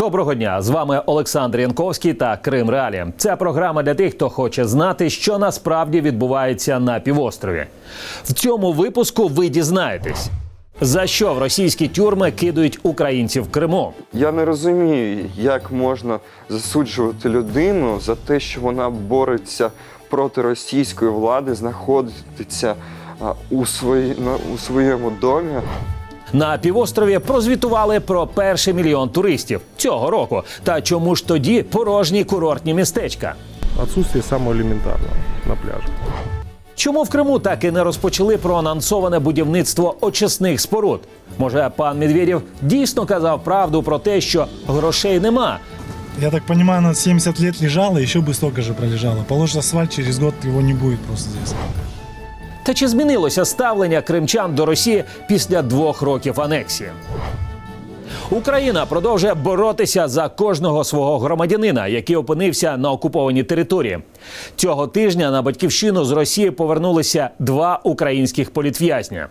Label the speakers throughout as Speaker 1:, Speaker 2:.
Speaker 1: Доброго дня! З вами Олександр Янковський та Крим Реалі. Це програма для тих, хто хоче знати, що насправді відбувається на півострові. В цьому випуску ви дізнаєтесь, за що в російські тюрми кидають українців в Криму.
Speaker 2: Я не розумію, як можна засуджувати людину за те, що вона бореться проти російської влади, знаходиться у, свої, у своєму домі.
Speaker 1: На півострові прозвітували про перший мільйон туристів цього року. Та чому ж тоді порожні курортні містечка?
Speaker 3: Отсутствие самого элементарного на пляже.
Speaker 1: Чому в Криму так і не розпочали проанонсоване будівництво очисних споруд? Може, пан Медведєв дійсно казав правду про те, що грошей нема,
Speaker 4: Я так понимаю, она 70 лет лежала, еще бы столько же пролежала. Положишь асфальт, через год его не будет просто здесь.
Speaker 1: Та чи змінилося ставлення кримчан до Росії після двох років анексії? Україна продовжує боротися за кожного свого громадянина, який опинився на окупованій території. Цього тижня на батьківщину з Росії повернулися два українських політв'язня.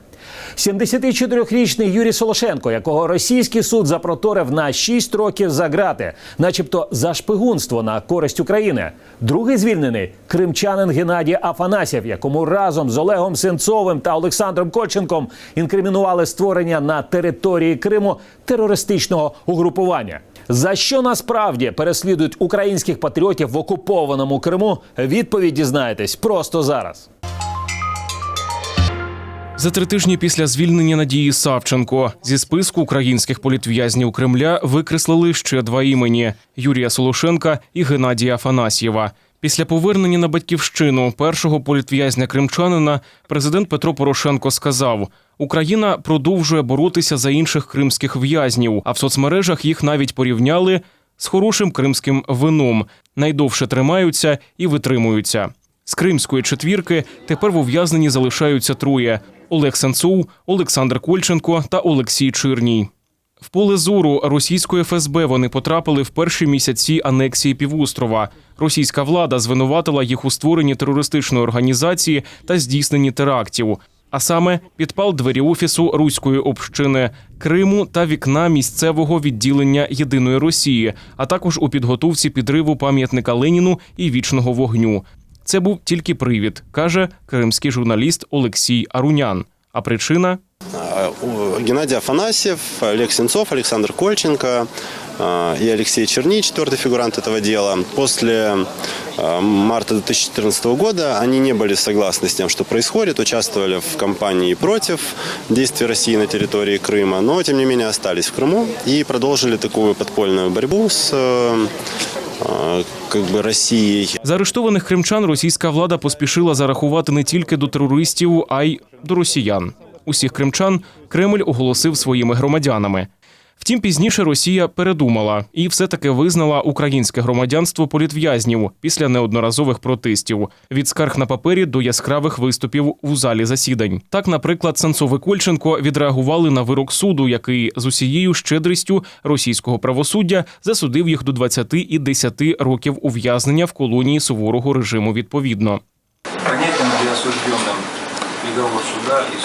Speaker 1: 74-річний Юрій Солошенко, якого російський суд запроторив на 6 років за грати, начебто за шпигунство на користь України. Другий звільнений кримчанин Геннадій Афанасєв, якому разом з Олегом Сенцовим та Олександром Кольченком інкримінували створення на території Криму терористичного угрупування. За що насправді переслідують українських патріотів в окупованому Криму? Відповідь дізнаєтесь просто зараз.
Speaker 5: За три тижні після звільнення Надії Савченко зі списку українських політв'язнів Кремля викреслили ще два імені: Юрія Солошенка і Геннадія Афанасьєва. Після повернення на батьківщину першого політв'язня кримчанина президент Петро Порошенко сказав: Україна продовжує боротися за інших кримських в'язнів, а в соцмережах їх навіть порівняли з хорошим кримським вином. Найдовше тримаються і витримуються. З кримської четвірки тепер в ув'язненні залишаються троє: Олег Сенцов, Олександр Кольченко та Олексій Чирній. В поле зору російської ФСБ вони потрапили в перші місяці анексії півострова. Російська влада звинуватила їх у створенні терористичної організації та здійсненні терактів. А саме підпал двері офісу руської общини Криму та вікна місцевого відділення Єдиної Росії, а також у підготовці підриву пам'ятника Леніну і вічного вогню. Це був тільки привід, каже кримський журналіст Олексій Арунян. А причина
Speaker 6: А, у- Геннадий Афанасьев, Олег Сенцов, Александр Кольченко а, и Алексей Черни, четвертый фигурант этого дела. После а, марта 2014 года они не были согласны с тем, что происходит, участвовали в кампании против действий России на территории Крыма, но тем не менее остались в Крыму и продолжили такую подпольную борьбу с э, а, как би Россией.
Speaker 5: Заарештованих кримчан російська влада поспішила зарахувати не тільки до терористів, а й до росіян. Усіх кримчан Кремль оголосив своїми громадянами. Втім, пізніше Росія передумала і все-таки визнала українське громадянство політв'язнів після неодноразових протестів від скарг на папері до яскравих виступів у залі засідань. Так, наприклад, Сенцов і Кольченко відреагували на вирок суду, який з усією щедрістю російського правосуддя засудив їх до 20 і 10 років ув'язнення в колонії суворого режиму. Відповідно.
Speaker 7: Понятен ли осужденным приговор суда и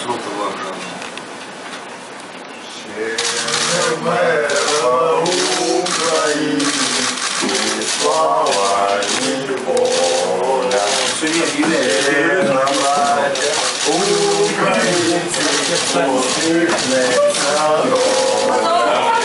Speaker 7: срок его обжалования? Судья объявляет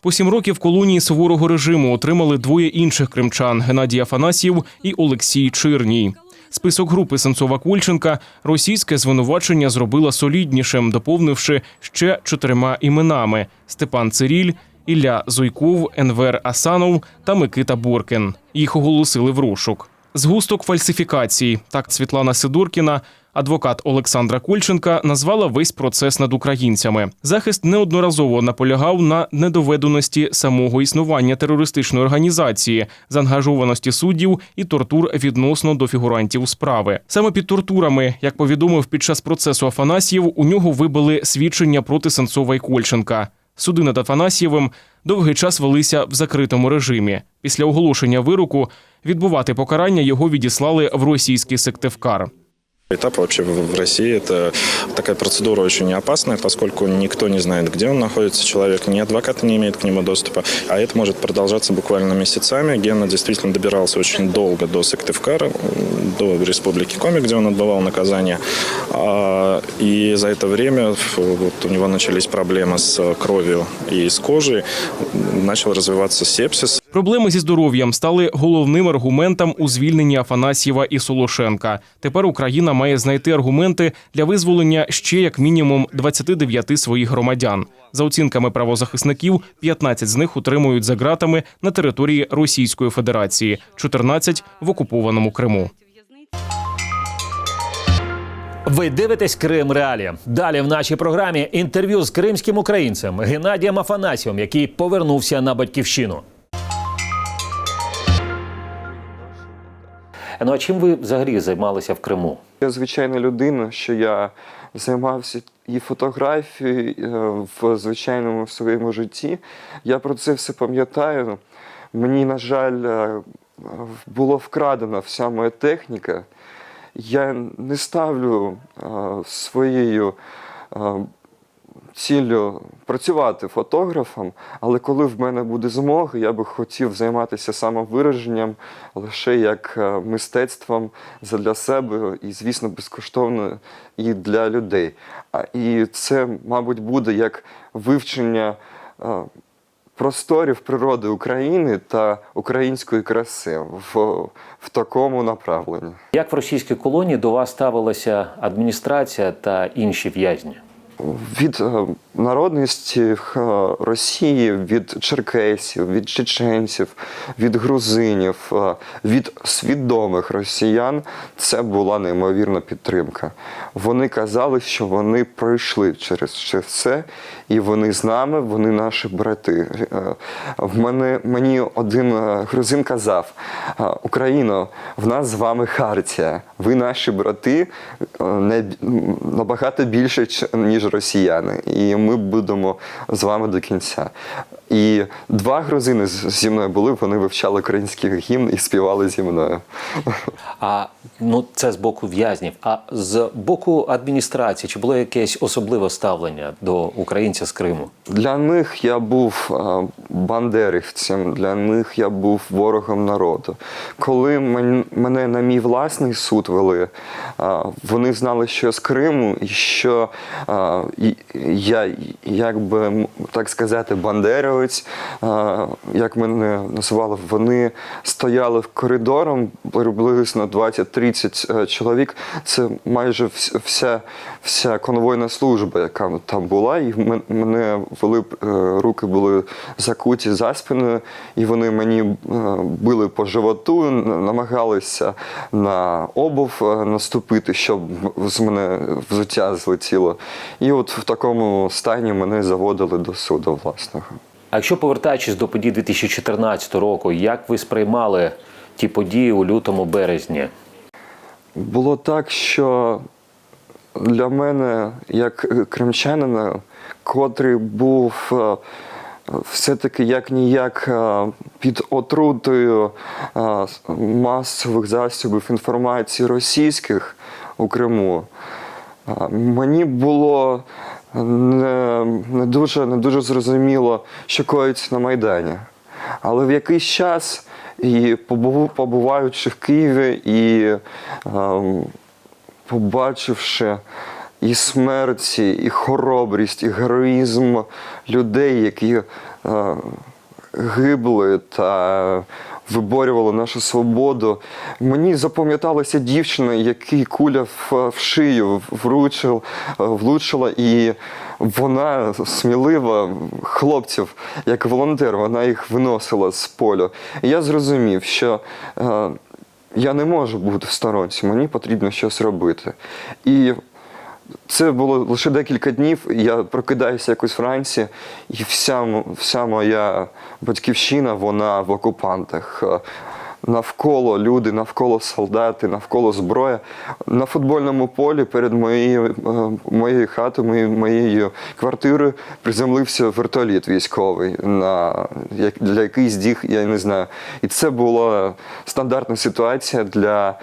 Speaker 5: По сім років колонії суворого режиму отримали двоє інших кримчан Геннадій Афанасьєв і Олексій Чирній. Список групи Сенцова Кульченка російське звинувачення зробила соліднішим, доповнивши ще чотирма іменами: Степан Циріль, Ілля Зуйков, Енвер Асанов та Микита Боркин. Їх оголосили в розшук. Згусток фальсифікацій. Так Світлана Сидоркіна, адвокат Олександра Кольченка, назвала весь процес над українцями. Захист неодноразово наполягав на недоведеності самого існування терористичної організації, заангажованості суддів і тортур відносно до фігурантів справи. Саме під тортурами, як повідомив під час процесу Афанасьєв, у нього вибили свідчення проти Сенцова і Кольченка. Суди над Афанасьєвим довгий час велися в закритому режимі. Після оголошення вироку відбувати покарання його відіслали в російський Сиктивкар.
Speaker 8: Этап вообще в России это такая процедура очень опасная, поскольку никто не знает, где он находится, человек, ни адвокаты не имеют к нему доступа, а это может продолжаться буквально месяцами. Гена действительно добирался очень долго до Сыктывкара, до Республики Коми, где он отбывал наказание. А, И за это время вот, у него начались проблемы с кровью и с кожей, начал развиваться сепсис,
Speaker 5: Проблеми зі здоров'ям стали головним аргументом у звільненні Афанасьєва і Солошенка. Тепер Україна має знайти аргументи для визволення ще як мінімум 29 своїх громадян. За оцінками правозахисників, 15 з них утримують за ґратами на території Російської Федерації, 14 – в окупованому Криму.
Speaker 1: Ви дивитесь Крим Реалі. Далі в нашій програмі інтерв'ю з кримським українцем Геннадієм Афанасьєвим, який повернувся на батьківщину. Ну а чим ви взагалі займалися в Криму?
Speaker 2: Я звичайна людина, що я займався і фотографією е, в звичайному своєму житті. Я про це все пам'ятаю. Мені, на жаль, е, було вкрадена вся моя техніка. Я не ставлю е, своєю ціллю працювати фотографом, але коли в мене буде змога, я би хотів займатися самовираженням лише як е, мистецтвом для себе і, звісно, безкоштовно і для людей. І це, мабуть, буде як вивчення е, просторів природи України та української краси в, в такому направленні.
Speaker 1: Як в російській колонії до вас ставилася адміністрація та інші в'язні?
Speaker 2: Від е, народності е, Росії, від черкесів, від чеченців, від грузинів, е, від свідомих росіян це була неймовірна підтримка. Вони казали, що вони пройшли через це і вони з нами, вони наші брати. В мене мені один грузин казав: Україно, в нас з вами хартія. Ви наші брати набагато більше, ніж росіяни, і ми будемо з вами до кінця. І два грузини зі мною були, вони вивчали український гімн і співали зі мною.
Speaker 1: А ну це з боку в'язнів. А з боку адміністрації чи було якесь особливе ставлення до українця з Криму?
Speaker 2: Для них я був бандерівцем, для них я був ворогом народу. Коли мене на мій власний суд вели, вони знали, що я з Криму, і що я, якби м, так сказати, бандерівець, е, як мене називали, вони стояли коридором приблизно 20-30 е, чоловік. Це майже вся, вся конвойна служба, яка там була, і мене вели, е, руки були закуті за спиною, і вони мені е, били по животу, намагалися на обув наступити, щоб з мене взуття злетіло. І от в такому стані мене заводили до суду власного.
Speaker 1: А якщо повертаючись до подій 2014 року, як ви сприймали ті події у лютому березні?
Speaker 2: Було так, що для мене, як кримчанина, котрий був е, все-таки як ніяк е, під отрутою е, масових засобів інформації російських у Криму, мені було не, не, дуже, не дуже зрозуміло, що коїться на Майдані. Але в якийсь час, і побуваючи в Києві і ем, побачивши і смерті, і хоробрість, і героїзм людей, які е, гибли та виборювали нашу свободу. Мені запам'яталася дівчина, якій куля в, шию вручив, влучила, і вона сміливо хлопців, як волонтер, вона їх виносила з поля. І я зрозумів, що е, я не можу бути в сторонці, мені потрібно щось робити. І це було лише декілька днів. Я прокидаюся якось вранці, і вся, вся моя батьківщина, вона в окупантах. Е, Навколо люди, навколо солдати, навколо зброя. На футбольному полі перед моєю, е, моєю хатою, моєю, квартирою приземлився вертоліт військовий, на, для який здіг, я не знаю. І це була стандартна ситуація для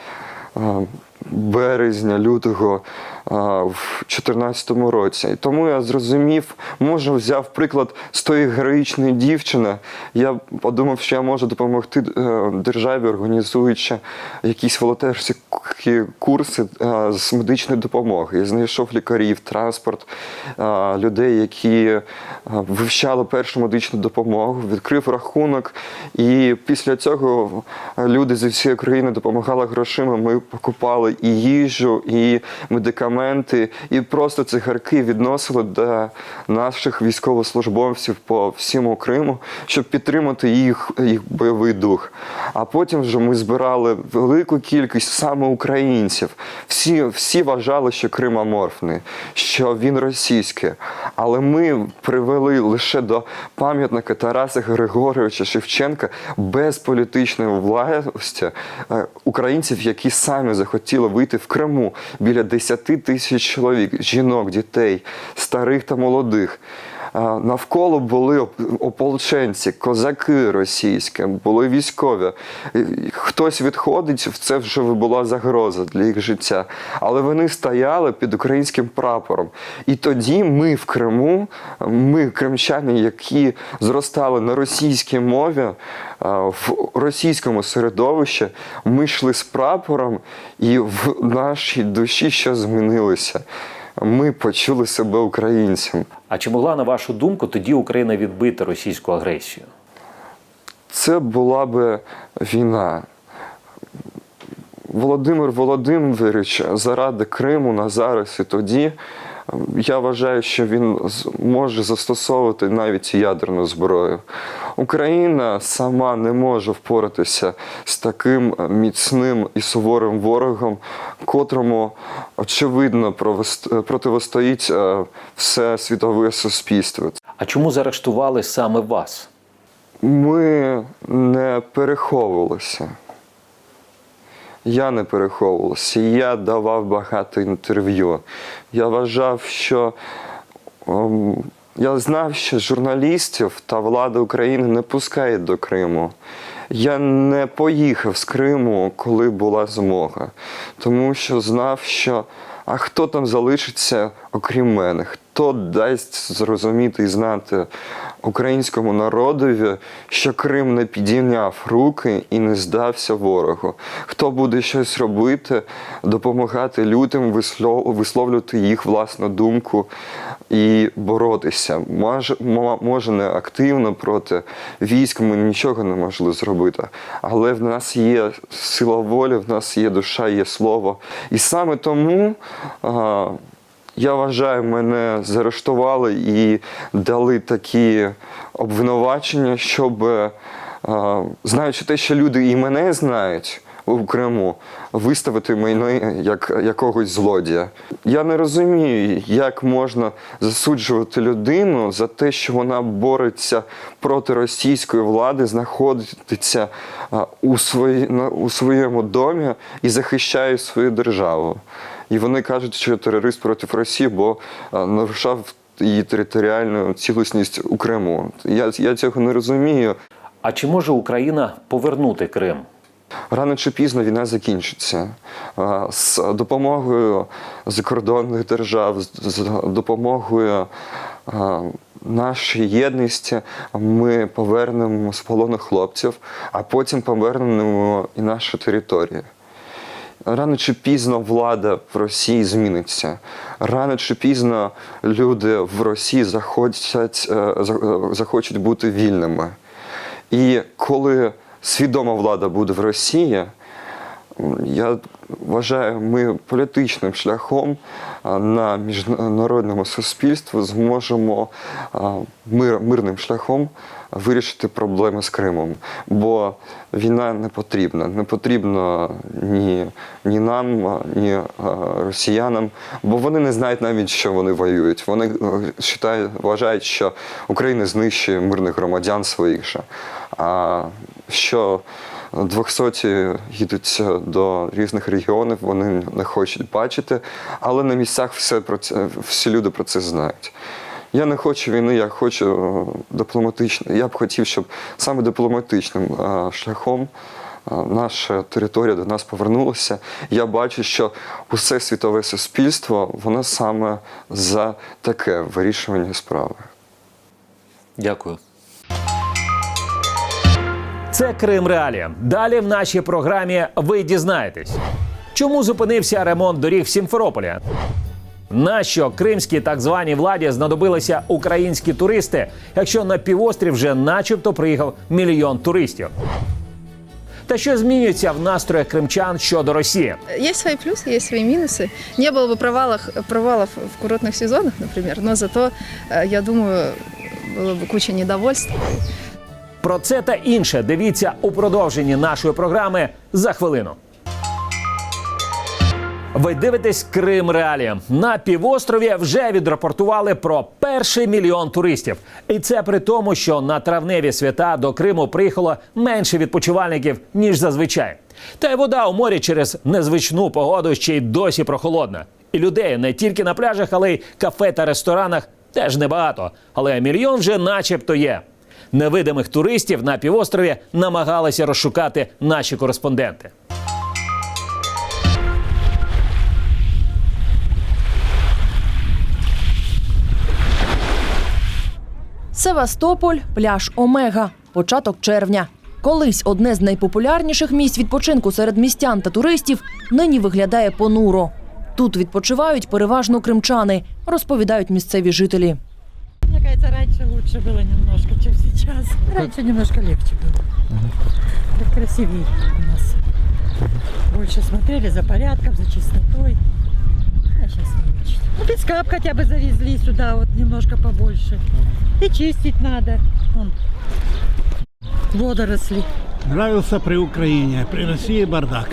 Speaker 2: е, березня, лютого в 2014 році. І тому я зрозумів, може, взяв приклад з тої героїчної дівчини. Я подумав, що я можу допомогти е, державі, організуючи якісь волонтерські курси е, з медичної допомоги. Я знайшов лікарів, транспорт, е, людей, які вивчали першу медичну допомогу, відкрив рахунок. І після цього люди зі всієї країни допомагали грошима. Ми покупали і їжу, і медикаменти, і просто цигарки відносили до наших військовослужбовців по всьому Криму, щоб підтримати їх, їх бойовий дух. А потім вже ми збирали велику кількість саме українців. Всі, всі вважали, що Крим аморфний, що він російський. Але ми привели лише до пам'ятника Тараса Григоровича Шевченка без політичної власті е, українців, які самі захотіли вийти в Криму біля 10 тисяч чоловік, жінок, дітей, старих та молодих. Навколо були ополченці, козаки російські, були військові. Хтось відходить, це вже була загроза для їх життя. Але вони стояли під українським прапором. І тоді ми в Криму, ми, кримчані, які зростали на російській мові, в російському середовищі, ми йшли з прапором, і в нашій душі щось змінилося. Ми почули себе українцем.
Speaker 1: А чи могла, на вашу думку, тоді Україна відбити російську агресію?
Speaker 2: це була би війна. Володимир Володимирович заради Криму на зараз і тоді. Я вважаю, що він може застосовувати навіть ядерну зброю. Україна сама не може впоратися з таким міцним і суворим ворогом, котрому очевидно противостоїть е, все світове суспільство.
Speaker 1: А чому заарештували саме вас?
Speaker 2: Ми не переховувалися. Я не переховувався. Я давав багато інтерв'ю. Я вважав, що ем, я знав, що журналістів та влада України не пускають до Криму. Я не поїхав з Криму, коли була змога, тому що знав, що а хто там залишиться, окрім мене? Хто дасть зрозуміти і знати українському народові, що Крим не підійняв руки і не здався ворогу? Хто буде щось робити, допомагати людям вислов- висловлювати їх власну думку і боротися? Може, може не активно проти військ, ми нічого не можемо зробити, але в нас є сила волі, в нас є душа, є слово. І саме тому. а, я вважаю, мене заарештували і дали такі обвинувачення, щоб, знаючи те, що люди і мене знають у Криму, виставити мене як якогось злодія. Я не розумію, як можна засуджувати людину за те, що вона бореться проти російської влади, знаходиться у, свої, у своєму домі і захищає свою державу. І вони кажуть, що терорист проти Росії, бо нарушав її територіальну цілісність у Криму. Я, я цього не розумію.
Speaker 1: А чи може Україна повернути Крим?
Speaker 2: Рано чи пізно війна закінчиться з допомогою закордонних держав, з допомогою нашої єдності ми повернемо з полону хлопців, а потім повернемо і нашу територію. Рано чи пізно влада в Росії зміниться. Рано чи пізно люди в Росії захочуть, е, захочуть бути вільними. І коли свідома влада буде в Росії, я вважаю, ми політичним шляхом на міжнародному суспільстві зможемо мир, мирним шляхом вирішити проблеми з Кримом. Бо війна не потрібна. Не потрібна ні, ні нам, ні росіянам, бо вони не знають навіть, що вони воюють. Вони е, вважають, що Україна знищує мирних громадян своїх же. А що 200 їдуть до різних регіонів, вони не хочуть бачити, але на місцях все про це, всі люди про це знають. Я не хочу війни, я хочу е, дипломатично. Я б хотів, щоб саме дипломатичним е, шляхом наша територія до нас повернулася. Я бачу, що усе світове суспільство воно саме за таке вирішування справи.
Speaker 1: Дякую. Це Крим Реалія. Далі в нашій програмі ви дізнаєтесь, чому зупинився ремонт доріг в Сімферополі. Нащо кримській так званій владі знадобилися українські туристи, якщо на півострів вже начебто приїхав мільйон туристів? Та що змінюється в настроях кримчан щодо Росії?
Speaker 9: Есть свои плюсы, есть свои минусы. Не было бы провалов, провалов в курортных сезонах, например, но зато, э, я думаю, было бы куча недовольства.
Speaker 1: Про це та інше дивіться у продовженні нашої програми за хвилину. Ви дивитесь Крим Реалії. На півострові вже відрапортували про перший мільйон туристів. І це при тому, що на травневі свята до Криму приїхало менше відпочивальників ніж зазвичай. Та й вода у морі через незвичну погоду ще й досі прохолодна. І людей не тільки на пляжах, але й кафе та ресторанах теж небагато. Але мільйон вже начебто є. Невидимих туристів на півострові намагалися розшукати наші кореспонденти.
Speaker 10: Севастополь, пляж Омега, початок червня. Колись одне з найпопулярніших місць відпочинку серед містян та туристів нині виглядає понуро. Тут відпочивають переважно кримчани, розповідають місцеві жителі.
Speaker 11: Мне кажется, раньше лучше было немножко, чем сейчас. Раньше немножко легче было. Так красивее у нас. Больше смотрели за порядком, за чистотой. А сейчас не очень. Ну, песка б хотя бы завезли сюда, вот немножко побольше. И чистить надо. Вон, водоросли.
Speaker 12: Нравился при Украине, при России бардак.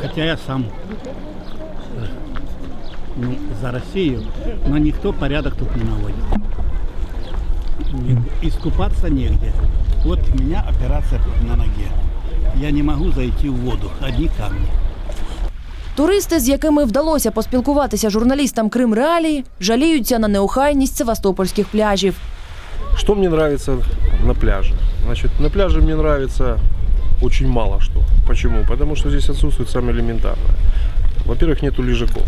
Speaker 12: Хотя я сам ну, за Россию, но никто порядок тут не наводит. И- Искупаться негде. Вот у меня операция на ноге. Я не могу зайти в воду, одни камни.
Speaker 10: Туристи, з якими вдалося поспілкуватися журналістам Крим Реалії, жаліються на неохайність севастопольських пляжів.
Speaker 3: Что мне нравится на пляже? Значит, на пляже мне нравится очень мало что. Почему? Потому что здесь отсутствует самое элементарное. Во-первых, нету лежаков,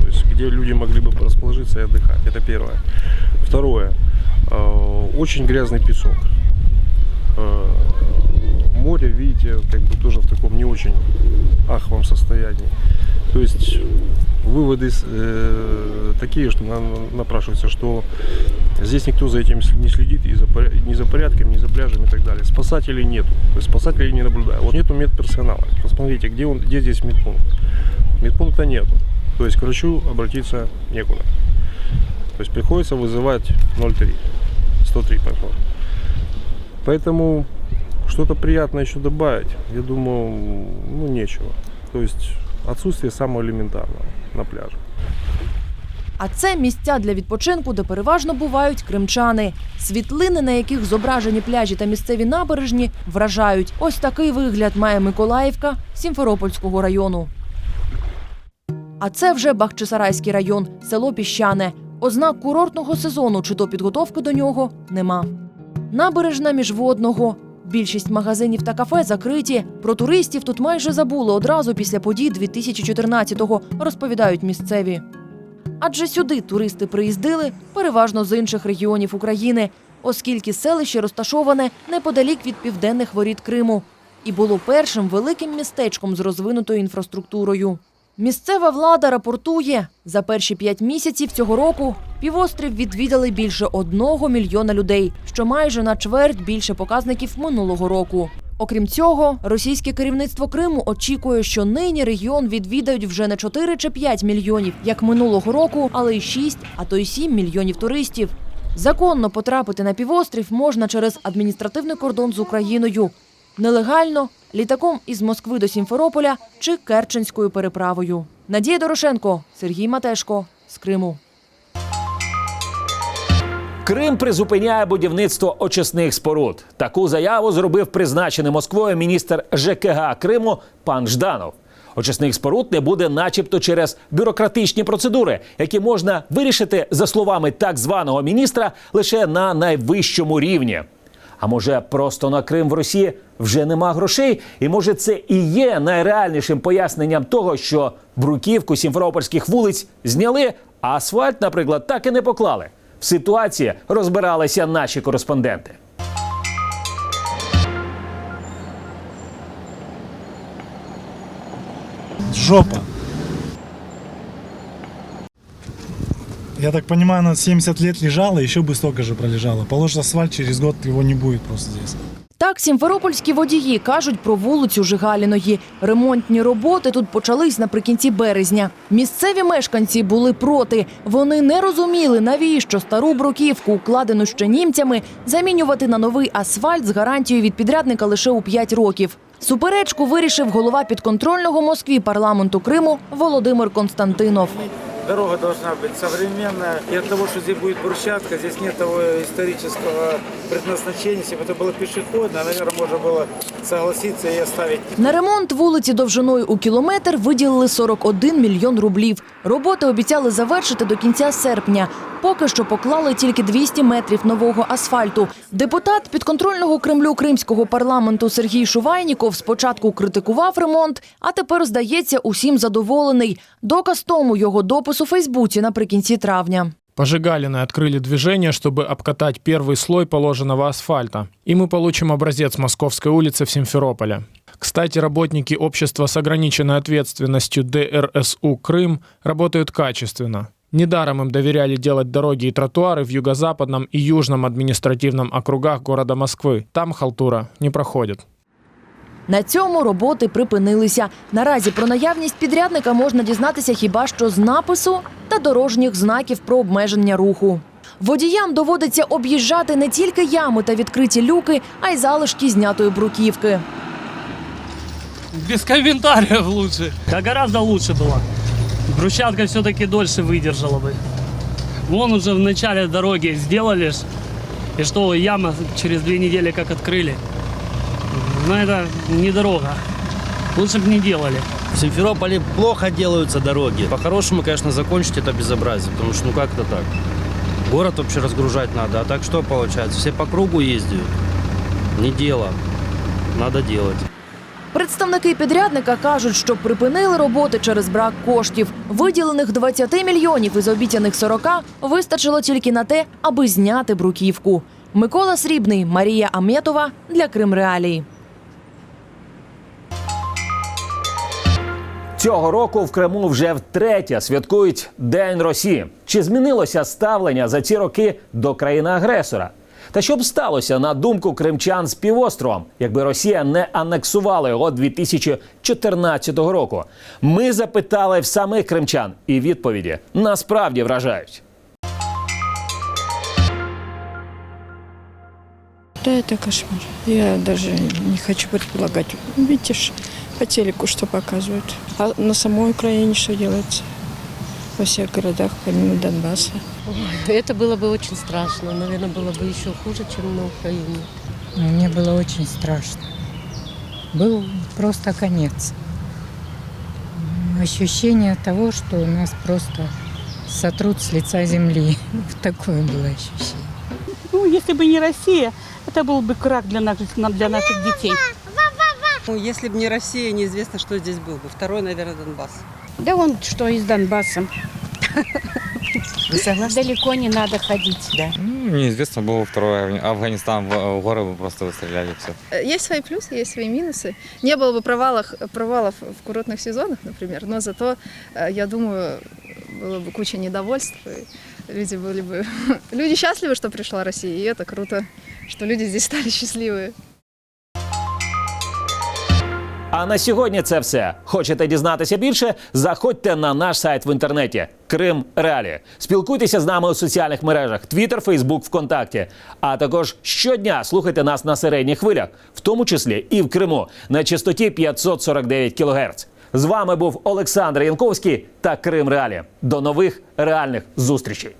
Speaker 3: то есть где люди могли бы расположиться и отдыхать. Это первое. Второе. Э, Очень грязный песок. Э, Море, видите, как бы тоже в таком не очень аховом состоянии. То есть выводы э, такие, что на- напрашивается, что здесь никто за этим не следит, и за, ни за порядком, ни за пляжем и так далее. Спасателей нету, то есть спасателей не наблюдаю. Вот нету медперсонала. Посмотрите, где, он, где здесь медпункт? Медпункта нету. То есть к врачу обратиться некуда. То есть приходится вызывать 03, 103, пardon. Поэтому что-то приятное еще добавить, я думаю, ну нечего. То есть отсутствие самого элементарного на пляже.
Speaker 10: А це місця для відпочинку, де переважно бувають кримчани. Світлини, на яких зображені пляжі та місцеві набережні, вражають. Ось такий вигляд має Миколаївка Сімферопольського району. А це вже Бахчисарайський район, село Піщане. Ознак курортного сезону чи то підготовки до нього нема. Набережна міжводного. Більшість магазинів та кафе закриті. Про туристів тут майже забули одразу після подій 2014-го, розповідають місцеві. Адже сюди туристи приїздили переважно з інших регіонів України, оскільки селище розташоване неподалік від південних воріт Криму і було першим великим містечком з розвинутою інфраструктурою. Місцева влада рапортує, за перші п'ять місяців цього року півострів відвідали більше одного мільйона людей, що майже на чверть більше показників минулого року. Окрім цього, російське керівництво Криму очікує, що нині регіон відвідають вже не 4 чи 5 мільйонів, як минулого року, але й 6, а то й 7 мільйонів туристів. Законно потрапити на півострів можна через адміністративний кордон з Україною. Нелегально літаком із Москви до Сімферополя чи Керченською переправою. Надія Дорошенко, Сергій Матешко з Криму.
Speaker 1: Крим призупиняє будівництво очисних споруд. Таку заяву зробив призначений Москвою міністр ЖКГ Криму пан Жданов. Очисних споруд не буде, начебто, через бюрократичні процедури, які можна вирішити, за словами так званого міністра, лише на найвищому рівні. А може, просто на Крим в Росії вже нема грошей. І може це і є найреальнішим поясненням того, що бруківку сімферопольських вулиць зняли, а асфальт, наприклад, так і не поклали. В ситуації розбиралися наші кореспонденти.
Speaker 4: Жопа. Я так понимаю, она 70 лет лежала, еще бы столько же пролежала. Положишь асфальт, через год его не будет просто здесь.
Speaker 10: Так, сімферопольські водії кажуть про вулицю Жигаліної. Ремонтні роботи тут почались наприкінці березня. Місцеві мешканці були проти. Вони не розуміли, навіщо стару бруківку, укладену ще німцями, замінювати на новий асфальт з гарантією від підрядника лише у 5 років. Суперечку вирішив голова підконтрольного Москві парламенту Криму Володимир Константинов.
Speaker 13: Дорога должна быть современная. И от того, что здесь будет брусчатка, здесь нет того исторического предназначения. Если бы это было пешеходно, наверное, можно было согласиться и оставить
Speaker 10: На ремонт вулиці довжиною у кілометр виділили 41 мільйон рублів. Роботи обіцяли завершити до кінця серпня. Поки що поклали тільки 200 метрів нового асфальту. Депутат підконтрольного Кремлю кримського парламенту Сергій Шувайніков спочатку критикував ремонт, а тепер, здається, усім задоволений. Доказ тому його допис у Фейсбуці наприкінці травня.
Speaker 14: По Жигалиной открыли движение, чтобы обкатать первый слой положенного асфальта. И мы получим образец Московской улицы в Симферополе. Кстати, работники общества с ограниченной ответственностью ДРСУ «Крым» работают качественно. Недаром им доверяли делать дороги и тротуары в юго-западном и южном административном округах города Москвы. Там халтура не проходит.
Speaker 10: На цьому роботи припинилися. Наразі про наявність підрядника можна дізнатися хіба що з напису та дорожніх знаків про обмеження руху. Водіям доводиться об'їжджати не тільки ями та відкриті люки, а й залишки знятої бруківки.
Speaker 15: Без комментариев лучше. Да гораздо лучше было. Брусчатка все-таки дольше выдержала бы. Вон уже в начале дороги сделали, и что яма через две недели как открыли. Но это не дорога. Лучше бы не делали.
Speaker 16: В Симферополе плохо делаются дороги. По-хорошему, конечно, закончить это безобразие, потому что ну как это так? Город вообще разгружать надо, а так что получается? Все по кругу ездят. Не дело. Надо делать.
Speaker 10: Представники підрядника кажуть, що припинили роботи через брак коштів. Виділених 20 мільйонів із обіцяних 40 вистачило тільки на те, аби зняти бруківку. Микола Срібний, Марія Аметова для Крим Реалії.
Speaker 1: Цього року в Криму вже втретє святкують День Росії. Чи змінилося ставлення за ці роки до країни-агресора? Та що б сталося на думку кримчан з півостровом, якби Росія не анексувала його 2014 року? Ми запитали в самих кримчан, і відповіді насправді вражають.
Speaker 17: Да, это кошмар. Я даже не хочу предполагать. Видите ж, по телеку что показывают. А на самой Украине что делается? Во всех городах, помимо Донбасса.
Speaker 18: Это было бы очень страшно. Наверное, было бы еще хуже, чем на Украине.
Speaker 11: Мне было очень страшно. Был просто конец. Ощущение того, что нас просто сотрут с лица земли. Вот такое было ощущение.
Speaker 19: Ну, если бы не Россия, это был бы крах для наших, для наших детей.
Speaker 20: Ну, если бы не Россия, неизвестно, что здесь был бы. Второй, наверное, Донбасс.
Speaker 19: Да он что из Донбасса. Далеко не надо ходить. Да.
Speaker 21: Ну, неизвестно, был второй Афганистан, в в горы бы просто выстреляли все.
Speaker 9: Э, Есть свои плюсы, есть свои минусы. Не было бы провалов, провалов в курортных сезонах, например, но зато, э, я думаю, было бы куча недовольств. и люди были бы... Люди счастливы, что пришла Россия, и это круто, что люди здесь стали счастливые.
Speaker 1: А на сьогодні це все. Хочете дізнатися більше? Заходьте на наш сайт в інтернеті Крим Реалі. Спілкуйтеся з нами у соціальних мережах Twitter, Facebook, ВКонтакті. А також щодня слухайте нас на середніх хвилях, в тому числі і в Криму, на частоті 549 кГц. З вами був Олександр Янковський та Крим Реалі. До нових реальних зустрічей.